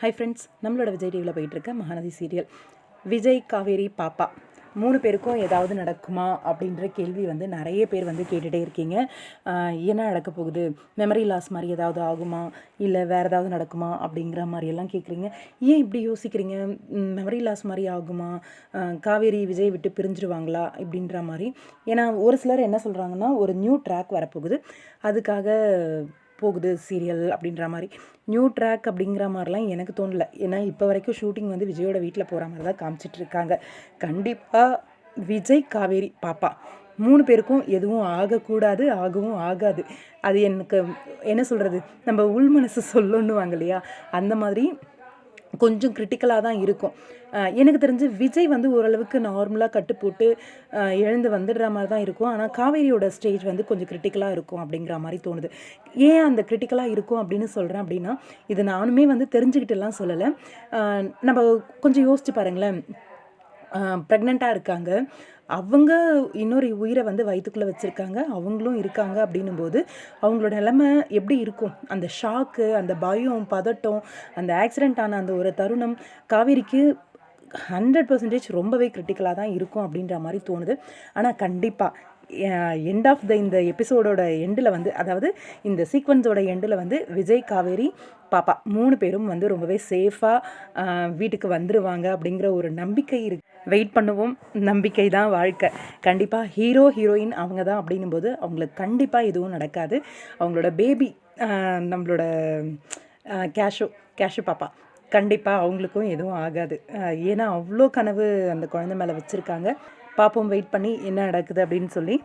Hi friends நம்மளோட விஜய் டிவியில் போயிட்டுருக்க மகாநதி சீரியல் விஜய் காவேரி பாப்பா. மூணு பேருக்கும் ஏதாவது நடக்குமா அப்படின்ற கேள்வி வந்து நிறைய பேர் வந்து கேட்டுகிட்டே இருக்கீங்க. என்ன நடக்க போகுது? மெமரி லாஸ் மாதிரி ஏதாவது ஆகுமா? இல்லை வேறு ஏதாவது நடக்குமா? அப்படிங்கிற மாதிரியெல்லாம் கேட்குறீங்க ஏன் இப்படி யோசிக்கிறீங்க? மெமரி லாஸ் மாதிரி ஆகுமா? காவேரி விஜய் விட்டு பிரிஞ்சிருவாங்களா? இப்படின்ற மாதிரி. ஏன்னா ஒரு சிலர் என்ன சொல்கிறாங்கன்னா ஒரு நியூ ட்ராக் வரப்போகுது. அதுக்காக போகுது சீரியல் அப்படின்ற மாதிரி. நியூ ட்ராக் அப்படிங்கிற மாதிரிலாம் எனக்கு தோணல. ஏன்னா இப்போ வரைக்கும் ஷூட்டிங் வந்து விஜயோட வீட்டில் போகிற மாதிரி தான் காமிச்சிட்டு இருக்காங்க. கண்டிப்பாக விஜய் காவேரி பாப்பா. மூணு பேருக்கும் எதுவும் ஆகக்கூடாது ஆகவும் ஆகாது. அது எனக்கு என்ன சொல்கிறது நம்ம உள் மனசு சொல்லணுவாங்க இல்லையா? அந்த மாதிரி கொஞ்சம் கிரிட்டிக்கலாக தான் இருக்கும். எனக்கு தெரிஞ்சு விஜய் வந்து ஓரளவுக்கு நார்மலாக கட்டு போட்டு எழுந்து வந்துடுற மாதிரி தான் இருக்கும். ஆனால் காவேரியோட ஸ்டேஜ் வந்து கொஞ்சம் கிரிட்டிக்கலாக இருக்கும் அப்படிங்கிற மாதிரி தோணுது. ஏன் அந்த கிரிட்டிக்கலாக இருக்கும் அப்படின்னு சொல்கிறேன் அப்படின்னா இது நானுமே வந்து தெரிஞ்சுக்கிட்டுலாம் சொல்லலை. நம்ம கொஞ்சம் யோசிச்சு பாருங்களேன். ப்ரெக்னெண்ட்டாக இருக்காங்க. அவங்க இன்னொரு உயிரை வந்து வயிற்றுக்குள்ளே வச்சுருக்காங்க. அவங்களும் இருக்காங்க அப்படின்னும் போது அவங்களோட நிலமை எப்படி இருக்கும்? அந்த ஷாக்கு அந்த பயம் பதட்டம் அந்த ஆக்சிடெண்ட் ஆன அந்த ஒரு தருணம் காவேரிக்கு ஹண்ட்ரட் பர்சன்டேஜ் ரொம்பவே கிரிட்டிக்கலாக தான் இருக்கும் அப்படின்ற மாதிரி தோணுது. ஆனால் கண்டிப்பாக எண்ட் ஆஃப் த இந்த எபிசோடோட எண்டில் வந்து அதாவது இந்த சீக்வன்ஸோட எண்டில் வந்து விஜய் காவேரி பாப்பா மூணு பேரும் வந்து ரொம்பவே சேஃபாக வீட்டுக்கு வந்துடுவாங்க அப்படிங்கிற ஒரு நம்பிக்கை இருக்குது வெயிட் பண்ணுவோம். நம்பிக்கை தான் வாழ்க்கை. கண்டிப்பாக ஹீரோ ஹீரோயின் அவங்க தான் அப்படின்னும் போது அவங்களுக்கு கண்டிப்பாக எதுவும் நடக்காது. அவங்களோட பேபி நம்மளோட கேஷோ கேஷு பாப்பா. கண்டிப்பாக அவங்களுக்கும் எதுவும் ஆகாது. ஏன்னா அவ்வளோ கனவு அந்த குழந்தை மேலே வச்சுருக்காங்க. பார்ப்போம் வெயிட் பண்ணி என்ன நடக்குது அப்படின்னு சொல்லி